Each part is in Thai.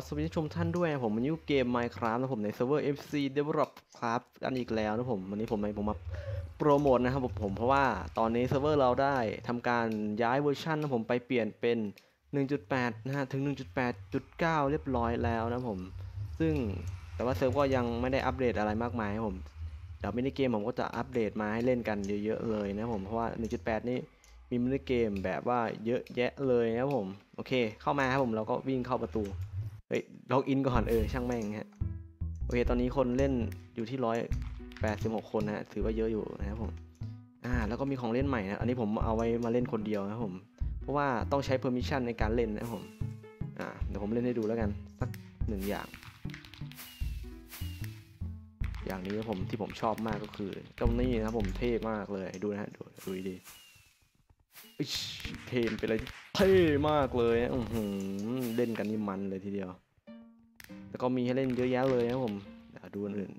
ขอสวัสดีชมท่านด้วยผมวันยู่เกม Minecraft นะผมในเซิร์ฟเวอร์ FC Develop ครับกันอีกแล้วนะผมวันนี้ผมผมมาโปรโมทนะครับผมเพราะว่าตอนนี้เซิร์ฟเวอร์เราได้ทำการย้ายเวอร์ชันนะผมไปเปลี่ยนเป็น 1.8 นะฮะถึง 1.8.9 เรียบร้อยแล้วนะผม ซึ่งแต่ว่าเซิร์ฟก็ยังไม่ได้อัปเดตอะไรมากมายครับผมเดี๋ยวมินิเกมผมก็จะอัปเดตมาให้เล่นกันเยอะๆเลยนะผมเพราะว่า 1.8 นี่มีมินิเกมแบบว่าเยอะแยะเลยนะครับผม โอเค เข้ามาครับผมเราก็วิ่งเข้าประตู เฮ้ยล็อกอินก่อนเออช่างแม่งฮะโอเค ตอนนี้คนเล่นอยู่ที่ร้อยแปดสิบหกคนนะฮะถือว่าเยอะอยู่นะครับผมอ่าแล้วก็มีของเล่นใหม่นะอันนี้ผมเอาไว้มาเล่นคนเดียวนะครับผม เพราะว่าต้องใช้ permission ในการเล่นนะครับผมอ่าเดี๋ยวผมเล่นให้ดูแล้วกันสักหนึ่งอย่าง อย่างนี้ผมที่ผมชอบมากก็คือเจ้านี่นะครับผมเท่มากเลยดูนะฮะดูดูดีเทมเป็นอะไรที่ เท่มากเลยนะอื้อหือเล่นกันนี่มันเลยทีเดียว แล้วก็มีให้เล่นเยอะแยะเลยนะผมดูอันอื่น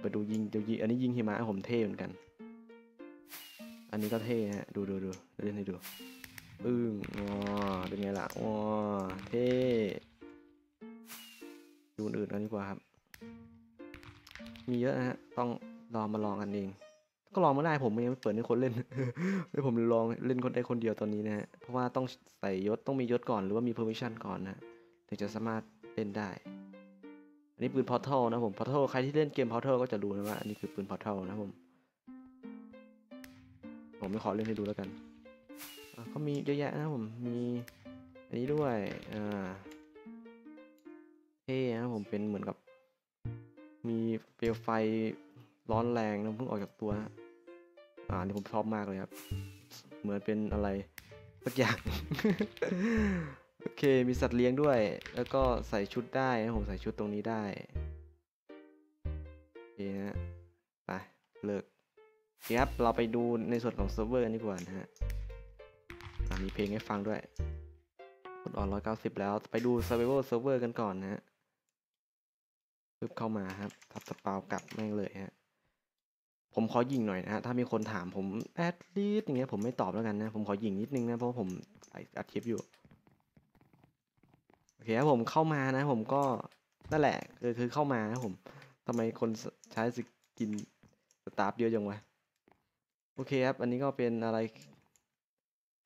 ไปดูยิงเดี๋ยวยิงอันนี้ยิงหิมะผมเท่เหมือนกัน อันนี้ก็เท่ฮะ ดูดูดูเล่นให้ดูปึ้งว้าเป็นไงล่ะว้าเท่ดูอันอื่นกันดีกว่าครับ มีเยอะนะฮะ ต้องลองมาลองกันเอง ก็ลองไม่ได้ผมยังไม่เปิดให้คนเล่นให้ผมลองเล่นคนได้คนเดียวตอนนี้นะฮะ เพราะว่าต้องใส่ยศต้องมียศก่อนหรือว่ามี permission ก่อนนะ ถึงจะสามารถเล่นได้ อันนี้ปืน portal นะผม portal ใครที่เล่นเกม portal ก็จะรู้นะว่าอันนี้คือปืน portal นะผม ผมไม่ขอเล่นให้ดูแล้วกันอะก็มีเยอะแยะนะผม มีอันนี้ด้วย อ่าเท่นะผมเป็นเหมือนกับ มีเปลวไฟ ร้อนแรงนะเพิ่งออกจากตัวอ่านี่ผมชอบมากเลยครับ เหมือนเป็นอะไรสักอย่าง โอเค มีสัตว์เลี้ยงด้วย แล้วก็ใส่ชุดได้นะผมใส่ชุดตรงนี้ได้โอเคนะไปเลิกครับ เราไปดูในส่วนของเซิร์ฟเวอร์กันดีกว่านะฮะอะมีเพลงให้ฟังด้วยกดออนร้อยเก้าสิบแล้วไปดู survival server กันก่อนนะฮะปึ๊บเข้ามาครับทับสปาวกลับแม่งเลยฮะ ผมขอยิงหน่อยนะฮะ ถ้ามีคนถามผมแอดลีดอย่างเงี้ยผมไม่ตอบแล้วกันนะ ผมขอยิงนิดนึงนะ เพราะผมอัดคลิปอยู่ โอเคครับผมเข้ามานะ ผมก็นั่นแหละคือคือเข้ามานะผมทำไมคนใช้สกินสตาฟเยอะจังวะ โอเคครับ อันนี้ก็เป็นอะไร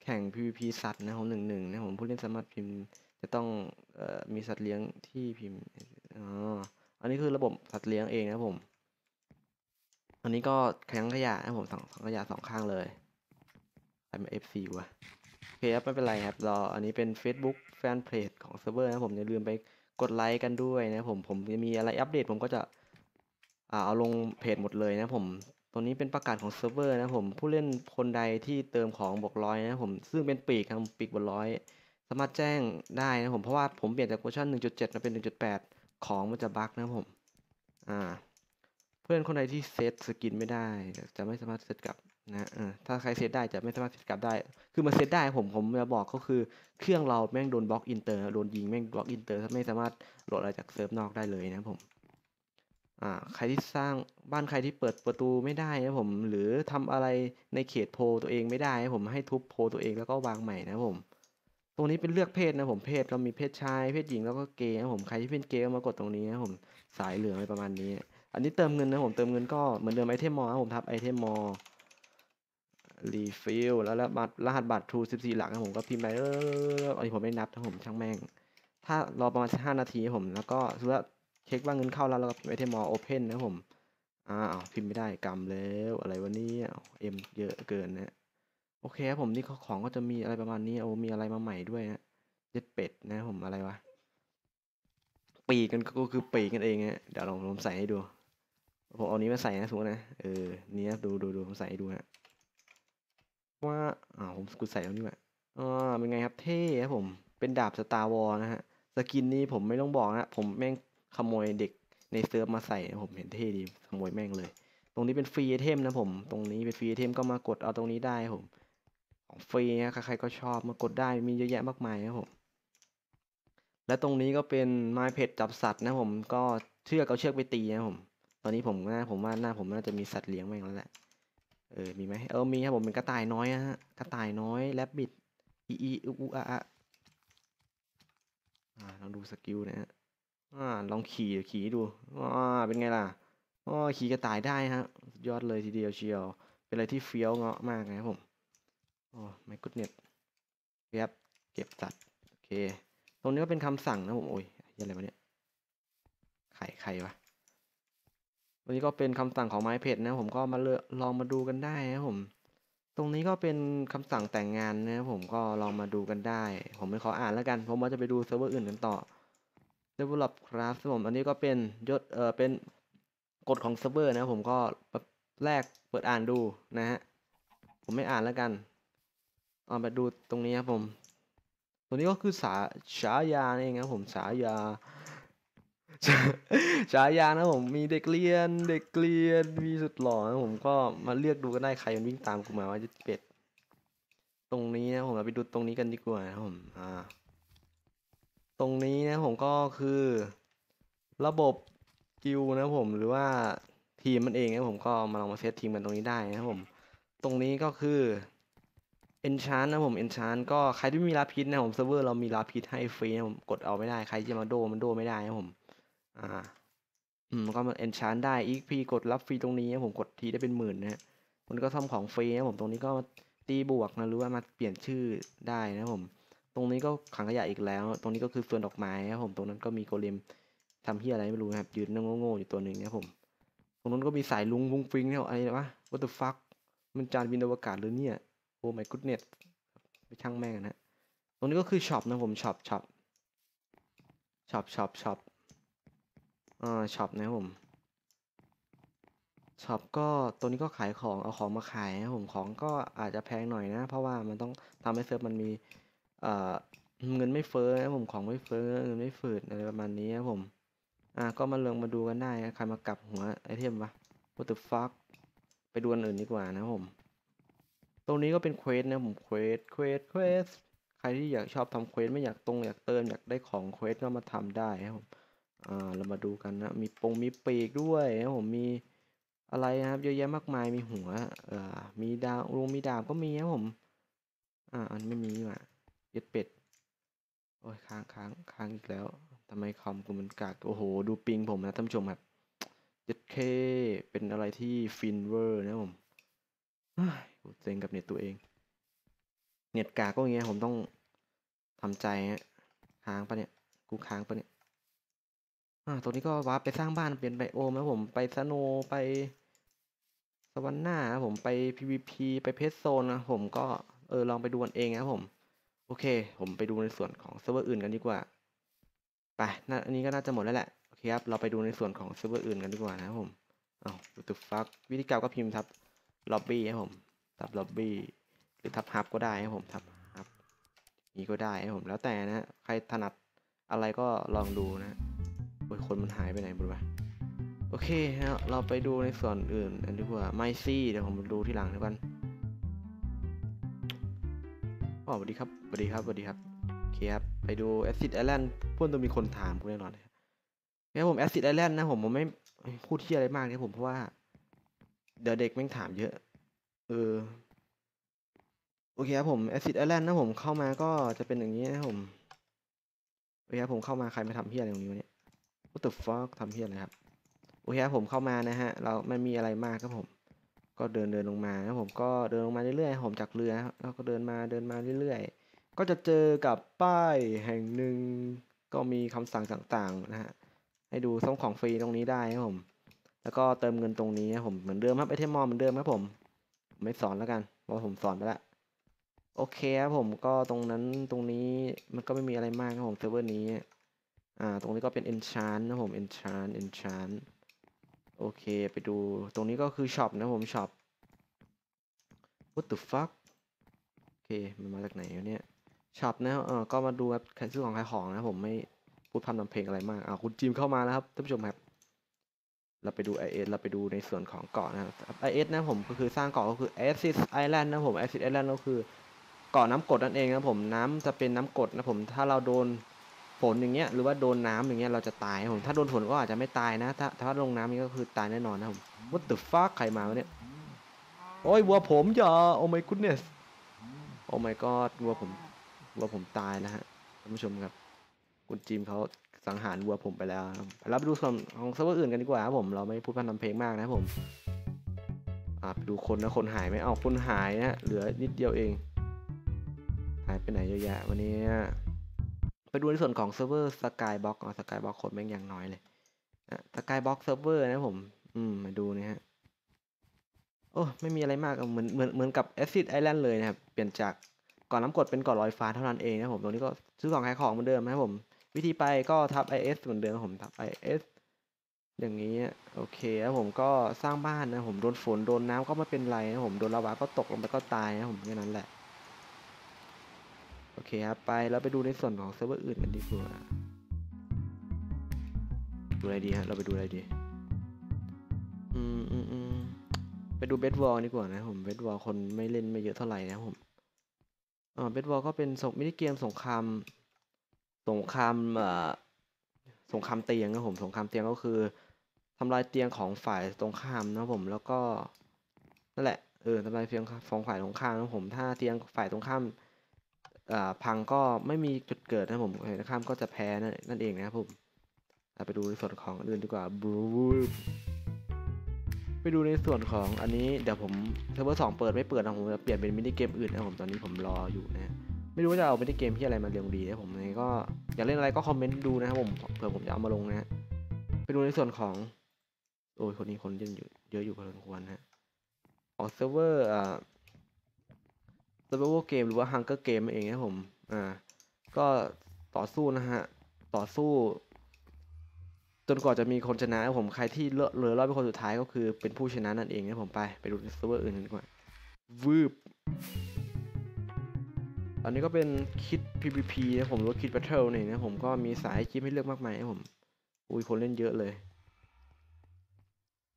แข่ง PVP สัตว์นะผมหนึ่งหนึ่งนะผมผู้เล่นสามารถพิมพ์ จะต้องเอ่อมีสัตว์เลี้ยงที่พิมพ์อ๋ออันนี้คือระบบสัตว์เลี้ยงเองนะผม อันนี้ก็แข็งขยะนะครับผมสองขยะสองข้างเลยใครมา FC วะโอเคครับไม่เป็นไรครับรออันนี้เป็น Facebook Fanpage ของเซิร์ฟเวอร์นะผมอย่าลืมไปกดไลค์กันด้วยนะผมผมจะมีอะไรอัปเดตผมก็จะอ่าเอาลงเพจหมดเลยนะผมตัวนี้เป็นประกาศของเซิร์ฟเวอร์นะผมผู้เล่นคนใดที่เติมของบวกร้อยนะผมซึ่งเป็นปีกครับปีกบวกร้อยสามารถแจ้งได้นะผมเพราะว่าผมเปลี่ยนจากเวอร์ชัน1.7 มาเป็น 1.8 ของมันจะบั๊กนะผมอ่า เพื่อนคนใดที่เซตสกินไม่ได้ จะไม่สามารถเซตกลับนะเออถ้าใครเซตได้จะไม่สามารถเซตกลับได้ คือมันเซตได้ผมผมจะบอกก็คือเครื่องเราแม่งโดนบล็อกอินเตอร์โดนยิงแม่งบล็อกอินเตอร์ไม่สามารถโหลดอะไรจากเซิร์ฟนอกได้เลยนะผมอ่าใครที่สร้างบ้านใครที่เปิดประตูไม่ได้นะผมหรือทำอะไรในเขตโพตัวเองไม่ได้นะผมให้ทุบโพตัวเองแล้วก็วางใหม่นะผม ตรงนี้เป็นเลือกเพศนะผมเพศเรามีเพศชายเพศหญิงแล้วก็เกย์นะผมใครที่เป็นเกย์ก็มากดตรงนี้นะผมสายเหลืองอะไรประมาณนี้ อันนี้เติมเงินนะผมเติมเงินก็เหมือนเดิมไอเทมมอนะผมทับไอเทมมอรีฟิลแล้วแล้วบัตรรหัสบัตร True 14หลักนะผมก็พิมพ์ไปเอออันนี้ผมไม่นับนะผมช่างแม่ง ถ้ารอประมาณ5นาทีผมแล้วก็สมมติว่าเช็คว่าเงินเข้าแล้วเราก็พิมพ์ไอเทมมอโอเพนนะผมอ้าวพิมพ์ไม่ได้กำแล้วอะไรวะเนี่ยเอ็มเยอะเกินนะโอเคครับผมนี่ของก็จะมีอะไรประมาณนี้โอ้มีอะไรมาใหม่ด้วยนะเจ็ดเป็ดนะผมอะไรวะปีกันก็คือปีกกันเองฮะเดี๋ยวลองผมใส่ให้ดู ผมเอานี้มาใส่นะสมมตินะ เออ นี่นะดูดูดูผมใส่ดูฮะ ว่าอ่าผมกูใส่แล้วนี่แหละอ่าเป็นไงครับเท่ครับผม เป็นดาบสตาร์วอลนะฮะ สกินนี้ผมไม่ต้องบอกนะ ผมแม่งขโมยเด็กในเซิร์ฟมาใส่ ผมเห็นเท่ดี ขโมยแม่งเลย ตรงนี้เป็นฟรีไอเทมนะผม ตรงนี้เป็นฟรีไอเทมก็มากดเอาตรงนี้ได้ผม ของฟรีนะใครๆก็ชอบมากดได้ มีเยอะแยะมากมายครับผม และตรงนี้ก็เป็นไม้เพจจับสัตว์นะผม ก็เชือกเอาเชือกไปตีนะผม ตอนนี้ผมน่าผมว่าหน้าผมน่าจะมีสัตว์เลี้ยงแม่งแล้วแหละ เออ มีไหมเออ มีครับผมเป็นกระต่ายน้อยฮะ กระต่ายน้อยแรบบิทอีอีอูอูอะอะอ่าลองดูสกิลนะฮะ อ่า ลองขี่ขี่ดู อ่า เป็นไงล่ะอ๋อขี่กระต่ายได้ฮะสุดยอดเลยทีเดียวเชียว เป็นอะไรที่เฟี้ยวเงาะมากนะครับผมโอ้ไม่กุดเน็ตครับเก็บสัตว์ โอเค ตรงนี้ก็เป็นคำสั่งนะผม โอ้ยอะไรวะเนี่ย ไข่ไข่วะ วันนี้ก็เป็นคำสั่งของไม้เพชรนะผมก็มาเลือกลองมาดูกันได้นะผม ตรงนี้ก็เป็นคำสั่งแต่งงานนะผมก็ลองมาดูกันได้ ผมไม่ขออ่านแล้วกัน ผมว่าจะไปดูเซิร์ฟเวอร์อื่นกันต่อ develop class ครับผมอันนี้ก็เป็นยศเออเป็นกฎของเซิร์ฟเวอร์นะผมก็แบบแรกเปิดอ่านดูนะฮะผมไม่อ่านแล้วกันเอามาดูตรงนี้ครับผมตรงนี้ก็คือสาฉายาเองครับผมฉายา ฉายานะผมมีเด็กเรียน เด็กเรียนมีสุดหล่อนะผมก็มาเลือกดูกันได้ใครมันวิ่งตามกูมาว่าจะเป็ดตรงนี้นะผมเราไปดูตรงนี้กันดีกว่านะผมอ่าตรงนี้นะผมก็คือ ระบบกิลด์นะผมหรือว่าทีมมันเองนะผมก็มาลองมาเซตทีมกันตรงนี้ได้นะผมตรงนี้ก็คือ enchant นะผม enchant ก็ใครที่มีลาพิษนะผมเซิร์ฟเวอร์เรามีลาพิษให้ฟรีนะผมกดเอาไม่ได้ใครจะมาโดมันโดไม่ได้นะผม อ่า อืมก็มา enchant ได้ XP กดรับฟรีตรงนี้นะผมกดทีได้เป็นหมื่นนะฮะมันก็ซ่อมของฟรีนะผมตรงนี้ก็ตีบวกนะหรือว่ามาเปลี่ยนชื่อได้นะผม ตรงนี้ก็ขังขยะอีกแล้ว ตรงนี้ก็คือส่วนดอกไม้ครับผมตรงนั้นก็มีโกเลมทำเฮียอะไรไม่รู้นะครับยืนนั่งโง่ๆอยู่ตัวหนึ่งนะครับผม ตรงนั้นก็มีสายลุงฟุ้งฟิงเนี่ยอะไรวะ what the fuck มันจานบินอวกาศหรือเนี่ยโอ้ my goodness ไปช่างแม่งนนะตรงนี้ก็คือช็อปนะผมช็อปช็อปช็อปช็อปช็อป อ่าช็อปนะผมช็อปก็ตัวนี้ก็ขายของเอาของมาขายนะผมของก็อาจจะแพงหน่อยนะ เพราะว่ามันต้องทำให้เซิร์ฟมันมีเอ่อเงินไม่เฟ้อนะผมของไม่เฟ้อเงินไม่ฝืดอะไรประมาณนี้ครับผมอะก็มาเลืองมาดูกันได้นะใครมากลับหัวไอเทมวะ what the fuck ไปดูอันอื่นดีกว่านะผม ตรงนี้ก็เป็นเควสนะผมเควสเควสเควสใครที่อยากชอบทำเควสไม่อยากตรงอยากเติมอยากได้ของเควสก็มาทำได้ครับผม อ่าเรามาดูกันนะ มีปงมีปีกด้วยนะผมมีอะไรนะครับ เยอะแยะมากมายมีหัวเอ่อมีดาวลงมีดาบก็มีครับผม อ่าอันไม่มีนี่หว่าเย็ดเป็ดโอ้ยค้างค้างค้างอีกแล้วทำไมคอมกูมันกากโอ้โห ดูปิงผมนะท่านผู้ชมครับเย็ดเคเป็นอะไรที่ฟินเวอร์นะผมเฮ้ยกูเซ็งกับเน็ตตัวเอง เน็ตกากก็อย่างเงี้ยผมต้องทำใจฮะค้างปะเนี่ย กูค้างปะเนี่ย อ่า ตัวนี้ก็วาร์ปไปสร้างบ้านเปลี่ยนไบโอมนะผมไปสโนไปสวรรค์หน้าผมไป PVP ไปเพชรโซนนะผมก็เออลองไปดูกันเองนะผม โอเค ผมไปดูในส่วนของเซิร์ฟเวอร์อื่นกันดีกว่าไปน่าอันนี้ก็น่าจะหมดแล้วแหละโอเคครับเราไปดูในส่วนของเซิร์ฟเวอร์อื่นกันดีกว่านะครับผมอ้าว what the fuck วิธีการก็พิมพ์ทับล็อบบี้ครับผมทับล็อบบี้หรือทับฮับก็ได้ครับผมทับฮับนี้ก็ได้ครับผมแล้วแต่นะใครถนัดอะไรก็ลองดูนะ โอ้ยคนมันหายไปไหนหมดวะโอเคฮะเราไปดูในส่วนอื่นกันดีกว่าไมซี่เดี๋ยวผมดูที่หลังดีกว่าอ๋อสวัสดีครับสวัสดีครับสวัสดีครับโอเคครับไปดู Acid Island พวกต้องมีคนถามกูแน่นอนเลยครับผม Acid Island นะผมผมไม่พูดที่อะไรมากนะผมเพราะว่าเดี๋ยวเด็กแม่งถามเยอะ เออ โอเคครับผม Acid Island นะผมเข้ามาก็จะเป็นอย่างนี้นะผมโอเคครับผมเข้ามาใครมาทำเพี้ยอะไรตรงนี้วะเนี่ย What the fuck ทำเพี้ยอะไรครับ โอเคครับผมเข้ามานะฮะ เราไม่มีอะไรมากครับผม ก็เดินเดินลงมานะผม ก็เดินลงมาเรื่อยๆ ผมจากเรือแล้วก็เดินมาเดินมาเรื่อยๆ ก็จะเจอกับป้ายแห่งหนึ่ง ก็มีคำสั่งต่างๆนะฮะ ให้ดูส่งของฟรีตรงนี้ได้ครับผม แล้วก็เติมเงินตรงนี้ครับผม เหมือนเดิมครับไอเทมมอลเหมือนเดิมครับผมผมไม่สอนแล้วกัน เพราะผมสอนไปแล้วโอเคครับผมก็ตรงนั้นตรงนี้มันก็ไม่มีอะไรมากครับผมเซิร์ฟเวอร์นี้ อ่า ตรงนี้ก็เป็น enchant นะผม enchant enchant โอเค ไปดู ตรงนี้ก็คือช็อปนะผมช็อป what the fuck โอเค มันมาจากไหนเนี่ยช็อปนะเออก็มาดูครับซื้อของขายของนะผมไม่พูดพร่ำทำเพลงอะไรมากอ่าคุณจิมเข้ามาแล้วครับท่านผู้ชมครับ เราไปดู IS เราไปดูในส่วนของเกาะนะครับ IS นะผมก็คือสร้างเกาะก็คือ Acid Island นะผม Acid Island ก็คือเกาะน้ำกรดนั่นเองนะผมน้ำจะเป็นน้ำกรดนะผมถ้าเราโดน ฝนอย่างเงี้ยหรือว่าโดนน้ำอย่างเงี้ยเราจะตายผมถ้าโดนฝนก็อาจจะไม่ตายนะ ถ้าถ้าลงน้ำนี่ก็คือตายแน่นอนนะผม What the fuck ใครมาวะเนี่ยโอ้ยวัวผมอย่า Oh my goodness Oh my god วัวผมวัวผมตายแล้วฮะท่านผู้ชมครับ คุณจิมเขาสังหารวัวผมไปแล้วรับเราไปดูส่วนของเซิร์ฟเวอร์อื่นกันดีกว่าครับผมเราไม่พูดพันทำเพลงมากนะครับผมอ่าไปดูคนนะคนหายไหมเอาคนหายนะเหลือนิดเดียวเอง หายไปไหนเยอะแยะวันนี้ ไปดูในส่วนของเซิร์ฟเวอร์สกายบ็อกสกายบ็อกคนแม่งอย่างน้อยเลยสกายบ็อกเซิร์ฟเวอร์นะผม อืม มาดูนะฮะ โอ้ ไม่มีอะไรมากเหมือนเหมือนเหมือนกับ Acid Island เลยนะครับ เปลี่ยนจากก่อนน้ำกดเป็นก่อนลอยฟ้าเท่านั้นเองนะผม ตรงนี้ก็ซื้อของขายของเหมือนเดิมนะครับผม วิธีไปก็ทับ IS เหมือนเดิมผมทับ IS อย่างนี้โอเคแล้วผมก็สร้างบ้านนะผมโดนฝนโดนน้ำก็ไม่เป็นไรนะผมโดนลาวาก็ตกลงไปก็ตายนะผมแค่นั้นแหละ โอเคครับ ไปแล้วไปดูในส่วนของเซิร์ฟเวอร์อื่นกันดีกว่า ดูอะไรดีฮะ เราไปดูอะไรดี อืมอืมอืมไปดูเบสบอลดีกว่านะผม เบสบอลคนไม่เล่นไม่เยอะเท่าไหร่นะผมอ่าเบสบอลก็เป็นสงมินิเกมสงคราม สงครามเอ่อสงครามเตียงนะผม สงครามเตียงก็คือทำลายเตียงของฝ่ายตรงข้ามนะผม แล้วก็นั่นแหละ เออทำลายเตียงของฝ่ายตรงข้ามนะผม ถ้าเตียงฝ่ายตรงข้าม พังก็ไม่มีจุดเกิดนะผมฝ่ายตรงข้ามก็จะแพ้นั่นเองนะครับผมไปดูในส่วนของอื่นดีกว่าบรูไปดูในส่วนของอันนี้เดี๋ยวผมเซิร์ฟเวอร์สองเปิดไม่เปิดนะผมจะเปลี่ยนเป็นมินิเกมอื่นนะผมตอนนี้ผมรออยู่นะไม่รู้ว่าจะเอามินิเกมที่อะไรมาเรียงดีนะผมยังไงก็อยากเล่นอะไรก็คอมเมนต์ดูนะครับผมเผื่อผมจะเอามาลงนะฮะไปดูในส่วนของโอ้ยคนนี้คนเยอะอยู่เยอะอยู่พอสมควรนะฮะของเซิร์ฟเวอร์อ่า เซิร์ฟเวอร์เกมหรือว่าฮังเกอร์เกมเองนะผมอ่าก็ต่อสู้นะฮะต่อสู้ จนกว่าจะมีคนชนะผมใครที่เลอเหลือรอบเป็นคนสุดท้ายก็คือเป็นผู้ชนะนั่นเองนะผมไปไปดูเซิร์ฟเวอร์อื่นดีกว่าวืบอันนี้ก็เป็นคิด PVP นะผมหรือว่าคิด Battle นี่นะผมก็มีสายคิดให้เลือกมากมายนะผม อุ้ยคนเล่นเยอะเลย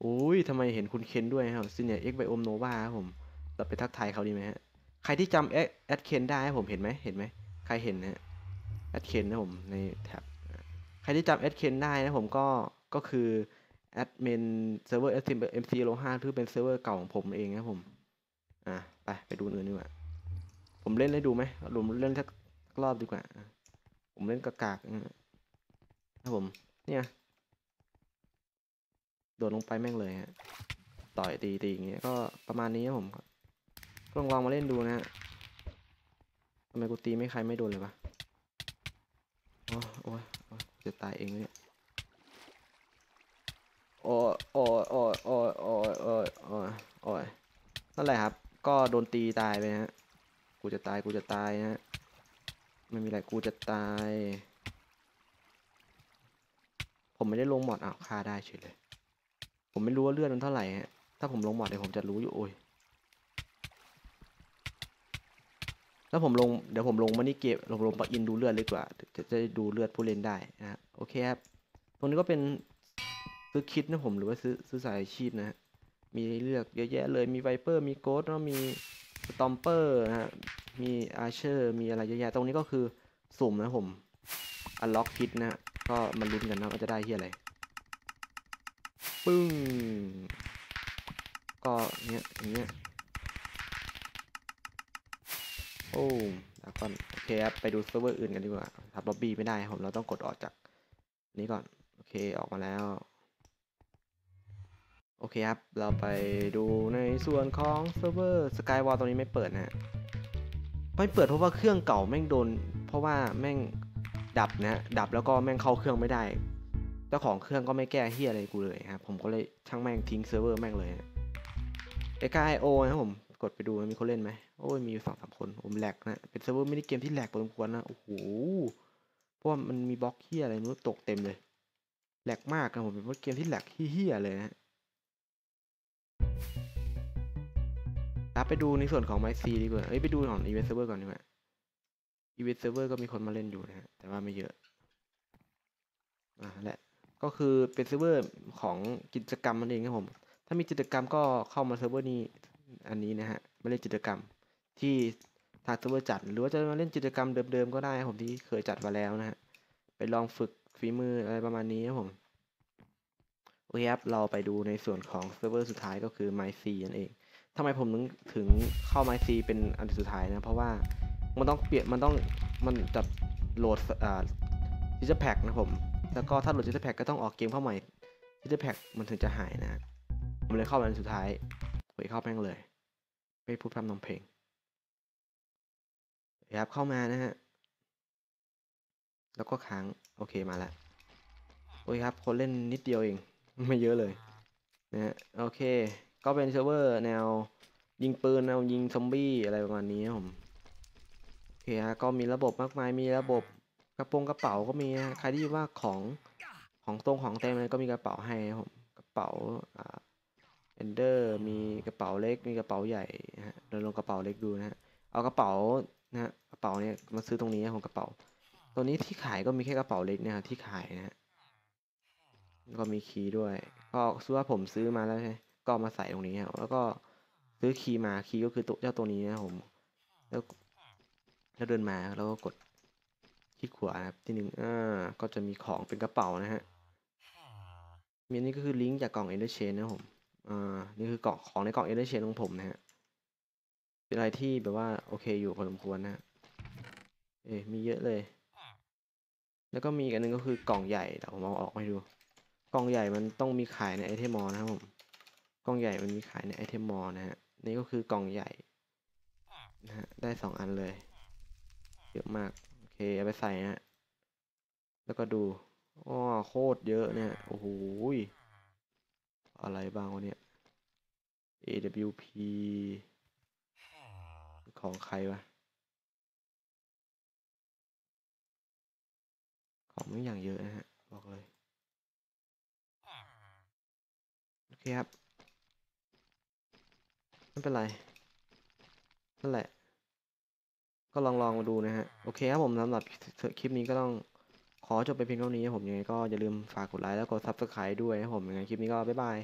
อุ้ยทำไมเห็นคุณเคนด้วยครับซีเนียเอ็กไบโอมโนวาครับผม เราไปทักทายเขาดีไหมฮะ ใครที่จำแอดเคนได้ผมเห็นไหมเห็นไหมใครเห็นนะแอดเคนนะผมในแท็บใครที่จำแอดเคนได้นะผมก็ก็คือแอดเมินเซิร์ฟเวอร์ MC โลห้าที่เป็นเซิร์ฟเวอร์เก่าของผมเองนะผมอะไปไปดูอื่นดีกว่าผมเล่นให้ดูไหมผมเล่นสักรอบดีกว่า ผมเล่นกากๆนะผม เนี่ยโดดลงไปแม่งเลยฮะต่อยตีตีอย่างเงี้ยก็ประมาณนี้ครับผม ลองลองมาเล่นดูนะฮะทำไมกูตีไม่ใครไม่โดนเลยวะโอ้โอ้โอ้จะตายเองเนี่ยโอ้ยโอ้ยโอ้ยโอ้ยโอ้ยโอ้ยโอ้ยโอ้ยนั่นแหละครับ ก็โดนตีตายไปฮะ กูจะตายกูจะตายฮะไม่มีอะไรกูจะตาย ผมไม่ได้ลงหมอดอ้าวฆ่าได้เฉยเลย ผมไม่รู้ว่าเลือดมันเท่าไหร่ฮะ ถ้าผมลงหมอดเดี๋ยวผมจะรู้อยู่โอ้ย ถ้าผมลงเดี๋ยวผมลงมานี่เก็บลงลงปะอินดูเลือดเลยดีกว่าจะจะดูเลือดผู้เล่นได้นะฮะโอเคครับตรงนี้ก็เป็นซื้อคิดนะผมหรือว่าซื้อซื้อสายอาชีพนะฮะมีเลือกเยอะแยะเลยมีไวเปอร์มีโกดแล้วมีสตอมเปอร์นะฮะมีอาร์เชอร์มีอะไรเยอะแยะตรงนี้ก็คือสุ่มนะผมอันล็อกคิดนะฮะก็มาลุ้นกันนะว่าจะได้ที่อะไรปึ้งก็เนี้ยอย่างเงี้ย โอ้แล้วก็โอเคครับไปดูเซิร์ฟเวอร์อื่นกันดีกว่าทับล็อบบี้ไม่ได้ผมเราต้องกดออกจากนี้ก่อน โอเคออกมาแล้ว โอเคครับ เราไปดูในส่วนของเซิร์ฟเวอร์สกายวอลตรงนี้ไม่เปิดนะฮะไม่เปิดเพราะว่าเครื่องเก่าแม่งโดน เพราะว่าแม่งดับนะดับแล้วก็แม่งเข้าเครื่องไม่ได้เจ้าของเครื่องก็ไม่แก้เฮียอะไรกูเลยครับผมก็เลยช่างแม่งทิ้งเซิร์ฟเวอร์แม่งเลยเอกไอโอนะผมกดไปดูมีคนเล่นไหม โอ้ยมีอยู่สองสามคนผมแหลกนะ เป็นเซิร์ฟเวอร์ไมินิเกมที่แหลกพอสมควรนะ โอ้โห เพราะว่ามันมีบล็อกเฮียอะไรนู้นตกเต็มเลย แหลกมากนะผมเป็นเกมที่แหลกเฮียเลยนะรับไปดูในส่วนของไมซีดีกว่า เอ้ยไปดูของอีเวนต์เซิร์ฟเวอร์ก่อนดีกว่าอีเวนต์เซิร์ฟเวอร์ก็มีคนมาเล่นอยู่นะฮะ แต่ว่าไม่เยอะ อ่าและ ก็คือเป็นเซิร์ฟเวอร์ของกิจกรรมมันเองครับผม ถ้ามีกิจกรรมก็เข้ามาเซิร์ฟเวอร์นี้ อันนี้นะฮะ มาเล่นกิจกรรม ที่ทางเซิร์ฟเวอร์จัด หรือว่าจะมาเล่นกิจกรรมเดิมๆก็ได้ผมที่เคยจัดมาแล้วนะฮะไปลองฝึกฝีมืออะไรประมาณนี้ครับผมโอเคครับเราไปดูในส่วนของเซิร์ฟเวอร์สุดท้ายก็คือ MyC นั่นเองทำไมผมถึงถึงเข้า MyC เป็นอันสุดท้ายนะ เพราะว่ามันต้องเปลี่ยนมันต้องมันจะโหลดอ่าทิชแพ็กนะผม แล้วก็ถ้าโหลดทิชแพ็กก็ต้องออกเกมเข้าใหม่ทิชแพ็กมันถึงจะหายนะ ผมเลยเข้าอันสุดท้ายไปเข้าแม่งเลย ไปพูดพร่ำนำเพลง ครับเข้ามานะฮะ แล้วก็ค้าง โอเคมาแล้วโอ้ยครับ คนเล่นนิดเดียวเอง ไม่เยอะเลยนะฮะโอเค ก็เป็นเซิร์ฟเวอร์แนวยิงปืนแนวยิงซอมบี้อะไรประมาณนี้ครับผมโอเคฮะก็มีระบบมากมายมีระบบกระโปรงกระเป๋าก็มีนะใครที่ว่าของของตรงของเต็มเลยก็มีกระเป๋าให้ครับผมกระเป๋าอ่าเอนเดอร์มีกระเป๋าเล็กมีกระเป๋าใหญ่ฮะเดินลงกระเป๋าเล็กดูนะฮะเอากระเป๋า นะกระเป๋าเนี่ยมาซื้อตรงนี้นะของกระเป๋า ตัวนี้ที่ขายก็มีแค่กระเป๋าเล็กเนี่ยครับที่ขายนะฮะแล้วก็มีคีย์ด้วย ก็ซื้อว่าผมซื้อมาแล้วใช่ก็มาใส่ตรงนี้ครับแล้วก็ซื้อคีย์มาคีย์ก็คือตัวเจ้าตัวนี้นะผม แล้วแล้วเดินมาแล้วก็กดคลิกขวานะครับที่หนึ่งอ่าก็จะมีของเป็นกระเป๋านะฮะมีนี้ก็คือลิงก์จากกล่อง Ender Chain นะผมอ่านี่คือกล่องของในกล่อง Ender Chain ของผมนะฮะ เป็นอะไรที่แบบว่าโอเคอยู่พอสมควรนะฮะเอ้มีเยอะเลย แล้วก็มีอีกอันหนึงก็คือกล่องใหญ่เดี๋ยวผมเอาออกมาให้ดู กล่องใหญ่มันต้องมีขายในไอเทมมอลนะครับผม กล่องใหญ่มันมีขายในไอเทมมอลนะฮะ นี่ก็คือกล่องใหญ่นะฮะ ได้สองอันเลย เยอะมาก โอเคเอาไปใส่นะฮะ แล้วก็ดูอ้อโคตรเยอะเนี่ย โอ้โห อะไรบ้างวะเนี่ย AWP ของใครวะ ของไม่อย่างเยอะนะฮะ บอกเลย โอเคครับ ไม่เป็นไร นั่นแหละ ก็ลองลองมาดูนะฮะ โอเคครับผมสำหรับคลิปนี้ก็ต้องขอจบไปเพียงเท่านี้ผมยังไงก็อย่าลืมฝากกดไลค์แล้วกด Subscribe ด้วยนะผมยังไงคลิปนี้ก็บ๊ายบาย